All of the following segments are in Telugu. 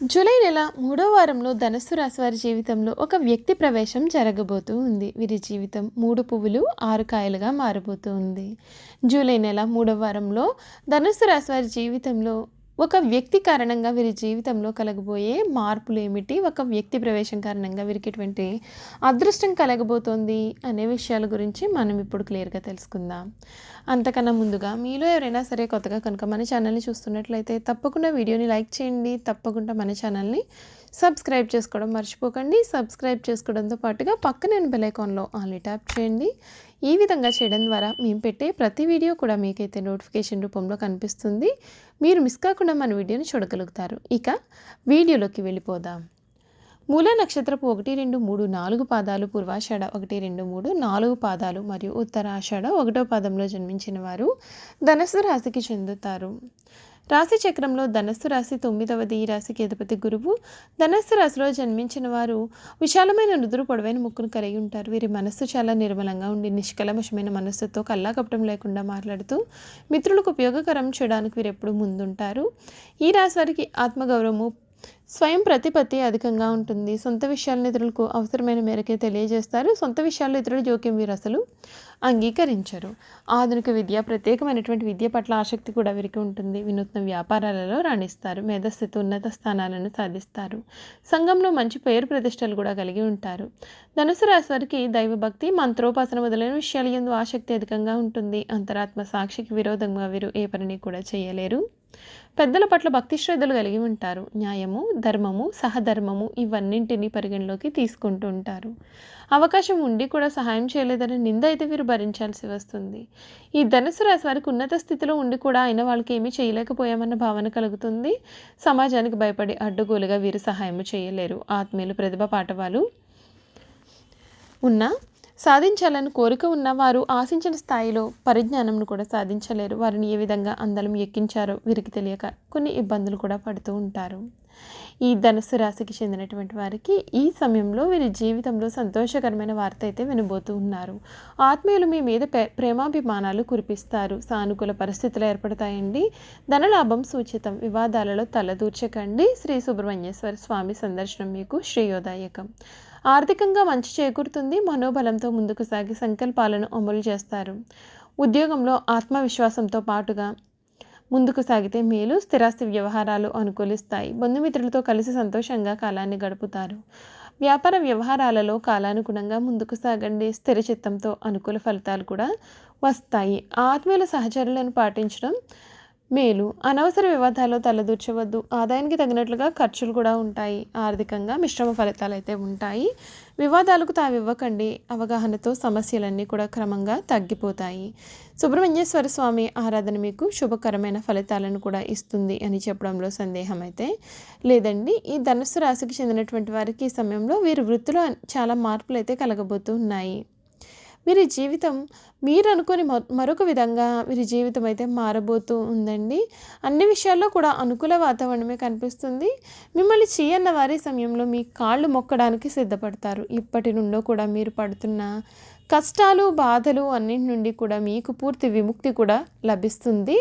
జూలై నెల మూడో వారంలో ధనస్సు రాశి వారి జీవితంలో ఒక వ్యక్తి ప్రవేశం జరగబోతూ ఉంది. వీరి జీవితం మూడు పువ్వులు ఆరు కాయలుగా మారబోతూ ఉంది. జూలై నెల మూడో వారంలో ధనస్సు రాశి వారి జీవితంలో ఒక వ్యక్తి కారణంగా వీరి జీవితంలో కలగబోయే మార్పులు ఏమిటి? ఒక వ్యక్తి ప్రవేశం కారణంగా వీరికి ఎటువంటి అదృష్టం కలగబోతోంది అనే విషయాల గురించి మనం ఇప్పుడు క్లియర్గా తెలుసుకుందాం. అంతకన్నా ముందుగా మీలో ఎవరైనా సరే కొత్తగా కనుక మన ఛానల్ని చూస్తున్నట్లయితే తప్పకుండా వీడియోని లైక్ చేయండి. తప్పకుండా మన ఛానల్ని సబ్స్క్రైబ్ చేసుకోవడం మర్చిపోకండి. సబ్స్క్రైబ్ చేసుకోవడంతో పాటుగా పక్కన బెల్ ఐకాన్లో ఆన్లీ ట్యాప్ చేయండి. ఈ విధంగా చేయడం ద్వారా మేము పెట్టే ప్రతి వీడియో కూడా మీకైతే నోటిఫికేషన్ రూపంలో కనిపిస్తుంది. మీరు మిస్ కాకుండా మన వీడియోని చూడగలుగుతారు. ఇక వీడియోలోకి వెళ్ళిపోదాం. మూల నక్షత్రపు ఒకటి రెండు మూడు నాలుగు పాదాలు పూర్వాషాఢ ఒకటి రెండు మూడు నాలుగు పాదాలు మరియు ఉత్తరాషాఢ ఒకటో పాదంలో జన్మించిన వారు ధనస్సు రాశికి చెందుతారు. రాశి చక్రంలో ధనస్సు రాశి తొమ్మిదవది ఈ రాశికి అధిపతి గురువు. ధనస్సు రాశిలో జన్మించిన వారు విశాలమైన నుదురు పొడవైన ముక్కును కలిగి ఉంటారు. వీరి మనస్సు చాలా నిర్మలంగా ఉండి నిష్కలమశమైన మనస్సుతో కల్లాకపటం లేకుండా మాట్లాడుతూ మిత్రులకు ఉపయోగకరం చేయడానికి వీరు ఎప్పుడు ముందుంటారు. ఈ రాశి వారికి ఆత్మగౌరవము స్వయం ప్రతిపత్తి అధికంగా ఉంటుంది. సొంత విషయాలను ఇతరులకు అవసరమైన మేరకే తెలియజేస్తారు. సొంత విషయాల్లో ఇతరుల జోక్యం వీరు అసలు అంగీకరించరు. ఆధునిక విద్య ప్రత్యేకమైనటువంటి విద్య పట్ల ఆసక్తి కూడా వీరికి ఉంటుంది. వినూత్న వ్యాపారాలలో రాణిస్తారు. మేధస్థితి ఉన్నత స్థానాలను సాధిస్తారు. సంఘంలో మంచి పేరు ప్రతిష్టలు కూడా కలిగి ఉంటారు. ధనుసు రాశి వారికి దైవభక్తి మంత్రోపాసన మొదలైన విషయాలు ఎందు ఆసక్తి అధికంగా ఉంటుంది. అంతరాత్మ సాక్షికి విరోధంగా వీరు ఏ పనిని కూడా చేయలేరు. పెద్దల పట్ల భక్తి శ్రద్ధలు కలిగి ఉంటారు. న్యాయము ధర్మము సహధర్మము ఇవన్నింటినీ పరిగణలోకి తీసుకుంటూ ఉంటారు. అవకాశం ఉండి కూడా సహాయం చేయలేదని నింద అయితే వీరు భరించాల్సి వస్తుంది. ఈ ధనుసు రాశి వారికి ఉన్నత స్థితిలో ఉండి కూడా అయిన వాళ్ళకి ఏమీ చేయలేకపోయామన్న భావన కలుగుతుంది. సమాజానికి భయపడి అడ్డుగోలుగా వీరు సహాయం చేయలేరు. ఆత్మీయులు ప్రతిభ పాఠవాలు ఉన్న సాధించాలని కోరిక ఉన్న వారు ఆశించిన స్థాయిలో పరిజ్ఞానంను కూడా సాధించలేరు. వారిని ఏ విధంగా అందలం ఎక్కించారో వీరికి తెలియక కొన్ని ఇబ్బందులు కూడా పడుతూ ఉంటారు. ఈ ధనుసు రాశికి చెందినటువంటి వారికి ఈ సమయంలో వీరి జీవితంలో సంతోషకరమైన వార్త అయితే వినబోతూ ఉన్నారు. ఆత్మీయులు మీ మీద ప్రేమాభిమానాలు కురిపిస్తారు. సానుకూల పరిస్థితులు ఏర్పడతాయండి. ధనలాభం సూచితం. వివాదాలలో తలదూర్చకండి. శ్రీ సుబ్రహ్మణ్యేశ్వర స్వామి సందర్శనం మీకు శ్రేయోదాయకం. ఆర్థికంగా మంచి చేకూరుతుంది మనోబలంతో ముందుకు సాగి సంకల్పాలను అమలు చేస్తారు. ఉద్యోగంలో ఆత్మవిశ్వాసంతో పాటుగా ముందుకు సాగితే మేలు స్థిరాస్తి వ్యవహారాలు అనుకూలిస్తాయి. బంధుమిత్రులతో కలిసి సంతోషంగా కాలాన్ని గడుపుతారు. వ్యాపార వ్యవహారాలలో కాలానుగుణంగా ముందుకు సాగండి స్థిర చిత్తంతో అనుకూల ఫలితాలు కూడా వస్తాయి. ఆత్మీయుల సహచరులను పాటించడం మేలు అనవసర వివాదాల్లో తలదూర్చవద్దు. ఆదాయానికి తగినట్లుగా ఖర్చులు కూడా ఉంటాయి. ఆర్థికంగా మిశ్రమ ఫలితాలు అయితే ఉంటాయి. వివాదాలకు తావివ్వకండి. అవగాహనతో సమస్యలన్నీ కూడా క్రమంగా తగ్గిపోతాయి. సుబ్రహ్మణ్యేశ్వర స్వామి ఆరాధన మీకు శుభకరమైన ఫలితాలను కూడా ఇస్తుంది అని చెప్పడంలో సందేహం అయితే లేదండి. ఈ ధనుస్సు రాశికి చెందినటువంటి వారికి ఈ సమయంలో వీరి వృత్తిలో చాలా మార్పులు అయితే కలగబోతూ ఉన్నాయి. వీరి జీవితం మీరు అనుకుని మరొక విధంగా వీరి జీవితం అయితే మారబోతూ ఉందండి. అన్ని విషయాల్లో కూడా అనుకూల వాతావరణమే కనిపిస్తుంది. మిమ్మల్ని చేయన్న వారి సమయంలో మీ కాళ్ళు మొక్కడానికి సిద్ధపడతారు. ఇప్పటి నుండో కూడా మీరు పడుతున్న కష్టాలు బాధలు అన్నింటి నుండి కూడా మీకు పూర్తి విముక్తి కూడా లభిస్తుంది.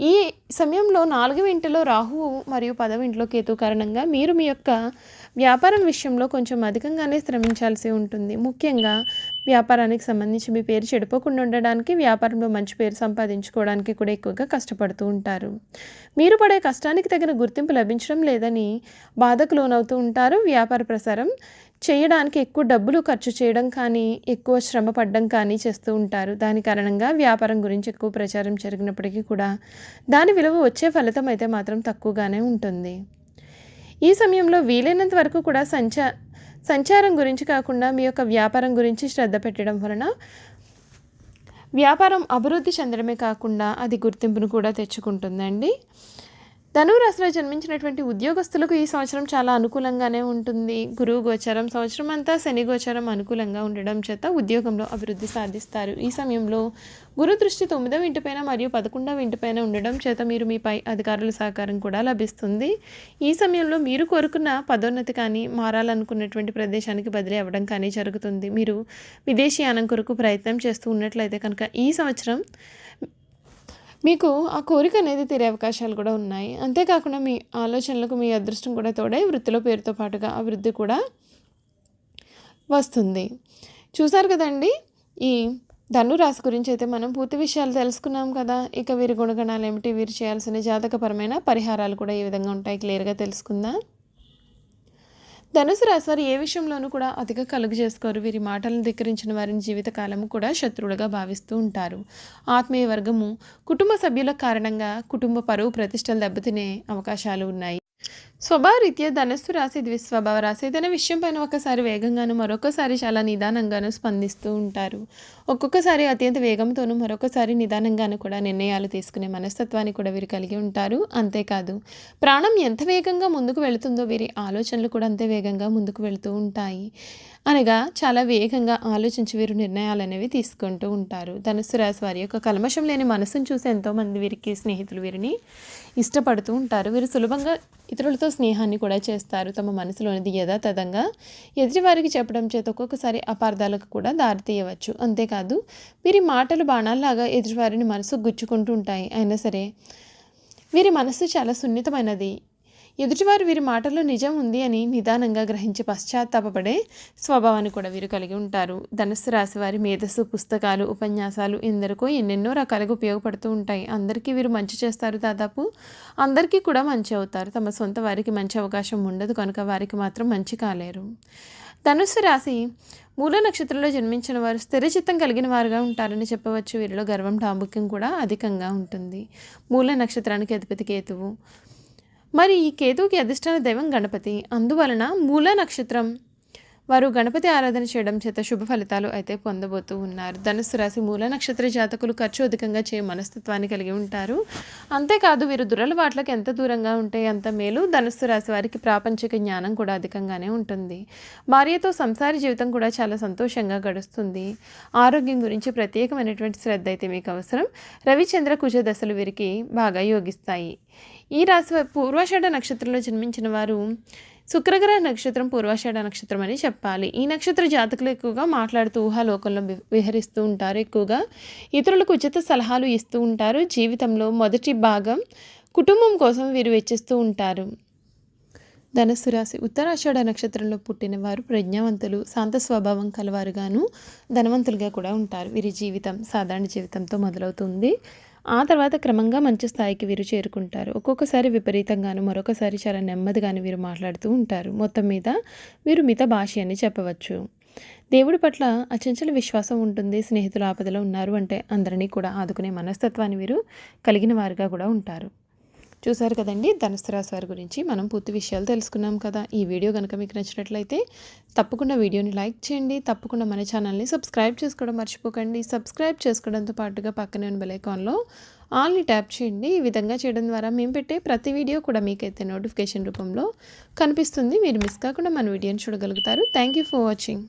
ఈ సమయంలో నాలుగవ ఇంటిలో రాహువు మరియు పదవ ఇంట్లో కేతు కారణంగా మీరు మీ యొక్క వ్యాపారం విషయంలో కొంచెం అధికంగానే శ్రమించాల్సి ఉంటుంది. ముఖ్యంగా వ్యాపారానికి సంబంధించి మీ పేరు చెడిపోకుండా ఉండడానికి వ్యాపారంలో మంచి పేరు సంపాదించుకోవడానికి కూడా ఎక్కువగా కష్టపడుతూ ఉంటారు. మీరు పడే కష్టానికి తగిన గుర్తింపు లభించడం లేదని బాధకు లోనవుతూ ఉంటారు. వ్యాపార ప్రసారం చేయడానికి ఎక్కువ డబ్బులు ఖర్చు చేయడం కానీ ఎక్కువ శ్రమ పడడం కానీ చేస్తూ ఉంటారు. దాని కారణంగా వ్యాపారం గురించి ఎక్కువ ప్రచారం జరిగినప్పటికీ కూడా దాని విలువ వచ్చే ఫలితం అయితే మాత్రం తక్కువగానే ఉంటుంది. ఈ సమయంలో వీలైనంత వరకు కూడా సంచా సంచారం గురించి కాకుండా మీ యొక్క వ్యాపారం గురించి శ్రద్ధ పెట్టడం వలన వ్యాపారం అభివృద్ధి చెందడమే కాకుండా అది గుర్తింపును కూడా తెచ్చుకుంటుందండి. ధనురాశిలో జన్మించినటువంటి ఉద్యోగస్తులకు ఈ సంవత్సరం చాలా అనుకూలంగానే ఉంటుంది. గురువు గోచరం సంవత్సరం అంతా శని గోచరం అనుకూలంగా ఉండడం చేత ఉద్యోగంలో అభివృద్ధి సాధిస్తారు. ఈ సమయంలో గురు దృష్టి తొమ్మిదవ ఇంటిపైన మరియు పదకొండవ ఇంటిపైన ఉండడం చేత మీరు మీపై అధికారుల సహకారం కూడా లభిస్తుంది. ఈ సమయంలో మీరు కోరుకున్న పదోన్నతి కానీ మారాలనుకున్నటువంటి ప్రదేశానికి బదిలీ అవ్వడం కానీ జరుగుతుంది. మీరు విదేశీయానం కొరకు ప్రయత్నం చేస్తూ ఉన్నట్లయితే కనుక ఈ సంవత్సరం మీకు ఆ కోరిక అనేది తీరే అవకాశాలు కూడా ఉన్నాయి. అంతేకాకుండా మీ ఆలోచనలకు మీ అదృష్టం కూడా తోడై వృత్తిలో పేరుతో పాటుగా అభివృద్ధి కూడా వస్తుంది. చూసారు కదండి? ఈ ధనురాశి గురించి అయితే మనం పూర్తి విషయాలు తెలుసుకున్నాం కదా. ఇక వీరి గుణగణాలు ఏమిటి? వీరు చేయాల్సిన జాతకపరమైన పరిహారాలు కూడా ఏ విధంగా ఉంటాయి. క్లియర్గా తెలుసుకుందాం. ధనుసు రాశి ఏ విషయంలోనూ కూడా అతిగా కలుగు చేసుకోరు. వీరి మాటలను ధిక్కరించిన వారిని జీవితకాలము కూడా శత్రువులుగా భావిస్తూ ఉంటారు. ఆత్మీయ వర్గము కుటుంబ సభ్యుల కారణంగా కుటుంబ పరువు ప్రతిష్టలు దెబ్బతినే అవకాశాలు ఉన్నాయి. స్వభావరీత్యా ధనస్సు రాశి ద్విస్వభావ రాశి ఏదైనా విషయం పైన ఒకసారి వేగంగాను మరొకసారి చాలా నిదానంగాను స్పందిస్తూ ఉంటారు. ఒక్కొక్కసారి అత్యంత వేగంతోనూ మరొకసారి నిదానంగాను కూడా నిర్ణయాలు తీసుకునే మనస్తత్వాన్ని కూడా వీరు కలిగి ఉంటారు. అంతేకాదు ప్రాణం ఎంత వేగంగా ముందుకు వెళుతుందో వీరి ఆలోచనలు కూడా అంతే వేగంగా ముందుకు వెళుతూ ఉంటాయి. అనగా చాలా వేగంగా ఆలోచించి వీరు నిర్ణయాలు అనేవి తీసుకుంటూ ఉంటారు. ధనుసు రాశి వారి యొక్క కల్మషం లేని మనసును చూసి ఎంతోమంది వీరికి స్నేహితులు వీరిని ఇష్టపడుతూ ఉంటారు. వీరు సులభంగా ఇతరులతో స్నేహాన్ని కూడా చేస్తారు. తమ మనసులోనిది యథాతథంగా ఎదుటివారికి చెప్పడం చేత ఒక్కొక్కసారి అపార్థాలకు కూడా దారితీయవచ్చు అంతేకాదు వీరి మాటలు బాణాల్లాగా ఎదుటివారిని మనసు గుచ్చుకుంటూ ఉంటాయి. అయినా సరే వీరి మనసు చాలా సున్నితమైనది. ఎదుటివారు వీరి మాటల్లో నిజం ఉంది అని నిదానంగా గ్రహించి పశ్చాత్తాపపడే స్వభావాన్ని కూడా వీరు కలిగి ఉంటారు. ధనుస్సు రాశి వారి మేధస్సు పుస్తకాలు ఉపన్యాసాలు ఎందరికో ఎన్నెన్నో రకాలుగా ఉపయోగపడుతూ ఉంటాయి. అందరికీ వీరు మంచి చేస్తారు దాదాపు. అందరికీ కూడా మంచి అవుతారు. తమ సొంత వారికి మంచి అవకాశం ఉండదు. కనుక వారికి మాత్రం మంచి కాలేరు. ధనుస్సు రాశి మూల నక్షత్రంలో జన్మించిన వారు స్థిరచిత్తం కలిగిన వారుగా ఉంటారని చెప్పవచ్చు. వీరిలో గర్వం డాంబుక్యం కూడా అధికంగా ఉంటుంది. మూల నక్షత్రానికి అధిపతి కేతువు. మరి ఈ కేతువుకి అధిష్టాన దైవం గణపతి. అందువలన మూల నక్షత్రం వారు గణపతి ఆరాధన చేయడం చేత శుభ ఫలితాలు అయితే పొందబోతూ ఉన్నారు. ధనుసు రాశి మూల నక్షత్ర జాతకులు ఖర్చు అధికంగా చేయ మనస్తత్వాన్ని కలిగి ఉంటారు. అంతేకాదు వీరు దురలవాట్లకు ఎంత దూరంగా ఉంటే అంత మేలు ధనుస్సు రాశి వారికి ప్రాపంచిక జ్ఞానం కూడా అధికంగానే ఉంటుంది. భార్యతో సంసార జీవితం కూడా చాలా సంతోషంగా గడుస్తుంది. ఆరోగ్యం గురించి ప్రత్యేకమైనటువంటి శ్రద్ధ అయితే మీకు అవసరం. రవిచంద్ర కుజ దశలు వీరికి బాగా యోగిస్తాయి. ఈ రాశి పూర్వాషాఢ నక్షత్రంలో జన్మించిన వారు శుక్రగ్రహ నక్షత్రం పూర్వాషాఢ నక్షత్రం అని చెప్పాలి. ఈ నక్షత్ర జాతకులు ఎక్కువగా మాట్లాడుతూ ఊహాలోకంలో విహరిస్తూ ఉంటారు. ఎక్కువగా ఇతరులకు ఉచిత సలహాలు ఇస్తూ ఉంటారు. జీవితంలో మొదటి భాగం కుటుంబం కోసం వీరు వెచ్చిస్తూ ఉంటారు. ధనస్సు రాశి ఉత్తరాషాఢ నక్షత్రంలో పుట్టిన వారు ప్రజ్ఞావంతులు శాంత స్వభావం కలవారుగాను ధనవంతులుగా కూడా ఉంటారు. వీరి జీవితం సాధారణ జీవితంతో మొదలవుతుంది. ఆ తర్వాత క్రమంగా మంచి స్థాయికి వీరు చేరుకుంటారు. ఒక్కొక్కసారి విపరీతంగాను మరొకసారి చాలా నెమ్మదిగాను వీరు మాట్లాడుతూ ఉంటారు. మొత్తం మీద వీరు మిత భాష అని చెప్పవచ్చు. దేవుడి పట్ల అచంచల విశ్వాసం ఉంటుంది. స్నేహితులు ఆపదలో ఉన్నారు అంటే అందరినీ కూడా ఆదుకునే మనస్తత్వాన్ని వీరు కలిగిన వారుగా కూడా ఉంటారు. చూసారు కదండి ధనుసు రాశి వారి గురించి మనం పూర్తి విషయాలు తెలుసుకున్నాం కదా. ఈ వీడియో కనుక మీకు నచ్చినట్లయితే తప్పకుండా వీడియోని లైక్ చేయండి తప్పకుండా మన ఛానల్ని సబ్స్క్రైబ్ చేసుకోవడం మర్చిపోకండి. సబ్స్క్రైబ్ చేసుకోవడంతో పాటుగా పక్కనే ఉన్న బెలైకాన్లో ఆల్ని ట్యాప్ చేయండి. ఈ విధంగా చేయడం ద్వారా మేము పెట్టే ప్రతి వీడియో కూడా మీకైతే నోటిఫికేషన్ రూపంలో కనిపిస్తుంది. మీరు మిస్ కాకుండా మన వీడియోని చూడగలుగుతారు. Thank you for watching.